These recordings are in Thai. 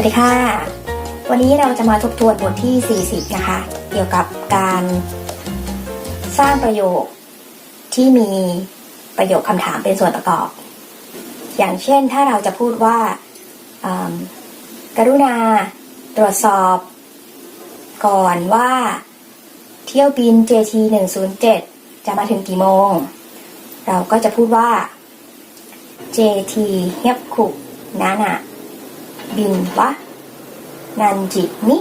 วัสดีค่ะ วันนี้เราจะมาทบทวนบทที่ 40 นะคะ เกี่ยวกับการสร้างประโยคที่มีประโยคคำถามเป็นส่วนประกอบ อย่างเช่นถ้าเราจะพูดว่า กรุณา ตรวจสอบ ก่อนว่า เที่ยวบิน JT 107จะมาถึงกี่โมง เราก็จะพูดว่า JT เฮียบคุนานะ บินวะ นันจิมิ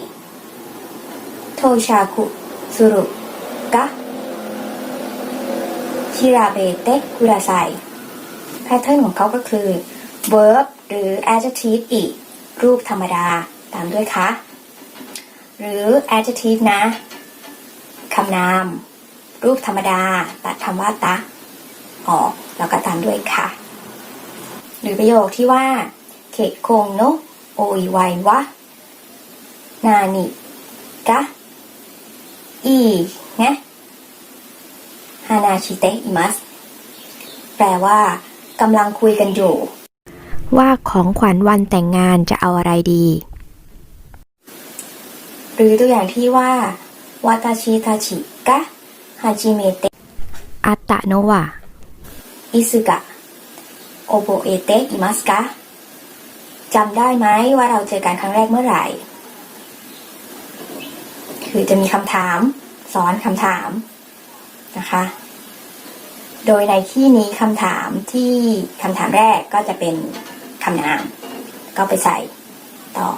โทชาคุสุรุกะชิราเบเตะคุราไซแพทเทิร์นของเขาก็คือ verb หรือ adjective อีก รูปธรรมดาตามด้วยคะหรือ adjective นะคำนาม รูปธรรมดา ตัดคำว่าตะ ออก แล้วก็ตามด้วยค่ะ หรือประโยคที่ว่าเคคงโน โออิไววะนานิกะอีเนะฮานาชิเตะอิมัสแปลว่ากำลังคุยกันอยู่ ว่าของขวัญวันแต่งงานจะเอาอะไรดี หรือตัวอย่างที่ว่าวาตาชิทาชิกะฮาจิเมเตะอัตตะโนวะอิซึกะโอโบเอเตะอิมัสกะ จำได้ไหมว่าเราเจอกันครั้งแรกเมื่อไหร่ คือจะมีคำถามซ้อนคำถามนะคะ โดยในที่นี้คำถามที่คำถามแรกก็จะเป็นคำนาม ก็ไปใส่ต่อ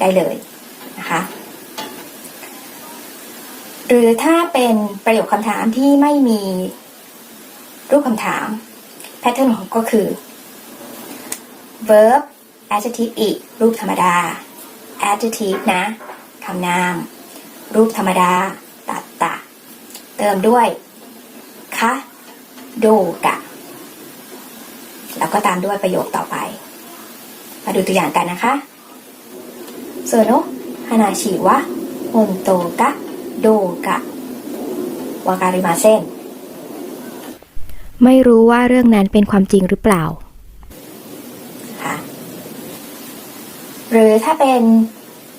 ได้เลยนะคะ หรือถ้าเป็นประโยคคำถามที่ไม่มีรูปคำถาม แพทเทิร์นของก็คือ verb adjective อีก รูปธรรมดา adjective นะคำนาม รูปธรรมดา ตัดตะ เติมด้วย คะโดกะ แล้วก็ตามด้วยประโยคต่อไป มาดูตัวอย่างกันนะคะโซโนฮานาชิวะฮอนโตกะโดกะวาการิมาเซนไม่รู้ว่าเรื่องนั้นเป็นความจริงหรือเปล่า ค่ะ หรือถ้าเป็น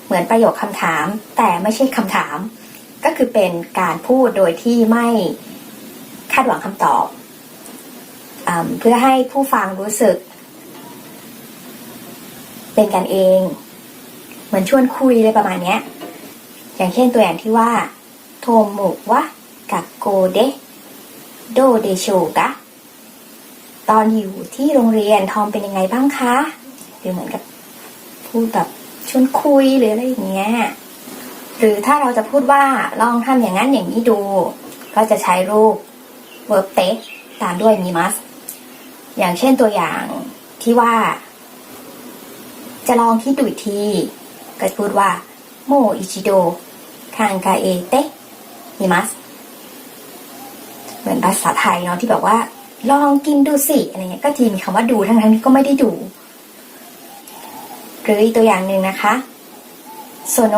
เหมือนประโยคคำถาม แต่ไม่ใช่คำถาม ก็คือเป็นการพูดโดยที่ไม่คาดหวังคำตอบอเพื่อให้ผู้ฟังรู้สึก เป็นกันเอง เหมือนชวนคุยเลยประมาณนี้อย่างเช่นตัวอย่างที่ว่า โทมุวะกักโกเดโดเดโชกะ ตอนอยู่ที่โรงเรียนทอมเป็นยังไงบ้างคะ หรือเหมือนกับ พูดแบบชวนคุยหรืออะไรอย่างเงี้ยหรือถ้าเราจะพูดว่าลองทำอย่างนั้นอย่างนี้ดู ก็จะใช้รูป verb t e ตามด้วยมี must อย่างเช่นตัวอย่างที่ว่า จะลองคิดดูอีกที ก็พูดว่าโมอิจิโดคางกาเอเตะมี must เหมือนภาษาไทยเนาะที่แบบว่า ลองกินดูสิอะไรเงี้ยก็ทีมีคำว่าดูทั้งทั้งๆที่ก็ไม่ได้ดู หรืออีกตัวอย่างหนึ่งนะคะโซโน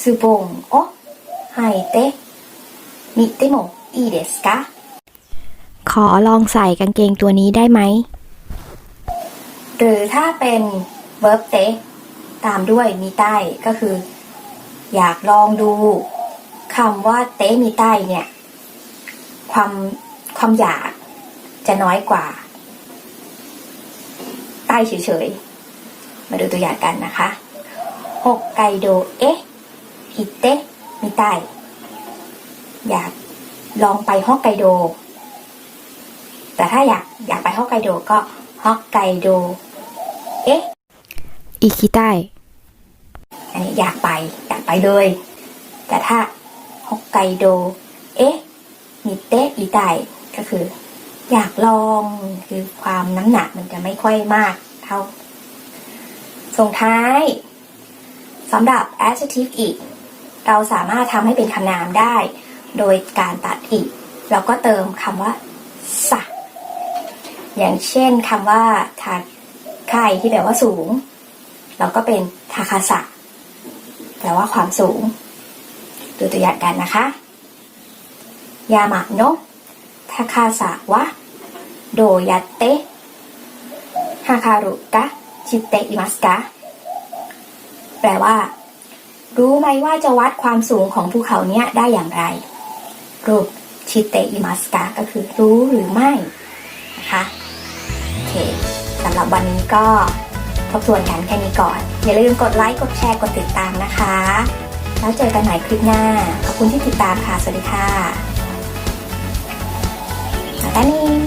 ซูบงโอไฮเตะมิเตโมอีเดสกะขอลองใส่กางเกงตัวนี้ได้ไหม หรือถ้าเป็น verb เตะตามด้วยมีใต้ก็คือ อยากลองดูคำว่าเตะมีใต้เนี่ย ความความอยากจะน้อยกว่า ใต้เฉยๆ มาดูตัวอย่างกันนะคะฮกไกโดเอะอิเตะมีใต้อยากลองไปฮอกไกโด แต่ถ้าอยากอยากไปฮอกไกโดก็ฮอกไกโดเอ๊ะอิคิไตอันนี้อยากไปอยากไปเลย แต่ถ้าฮอกไกโดเอ๊ะมิเตะอีไตก็คือ อยากลองคือความน้ำหนักมันจะไม่ค่อยมากเท่า ส่งท้ายสำหรับ adjective อีก เราสามารถทำให้เป็นคำนามได้ โดยการตัดอีก แล้วก็เติมคำว่าสะอย่างเช่นคำว่าทาไคที่แปลว่าสูง เราก็เป็นทาคาสะแปลว่าความสูง ดูตัวอย่างกันนะคะ ยาหมะโนะทาคาสะวะ โดยัตเตะฮาคารุกะ ชิเตอิมัสกะแปลว่า รู้ไหมว่าจะวัดความสูงของภูเขาเนี้ยได้อย่างไร รูปชิเตอิมัสกะก็คือรู้หรือไม่นะคะโอเคสำหรับวันนี้ก็ทบทวนกันแค่นี้ก่อน อย่าลืมกดไลค์กดแชร์กดติดตามนะคะ แล้วเจอกันใหม่คลิปหน้า ขอบคุณที่ติดตามค่ะ สวัสดีค่ะมาตานี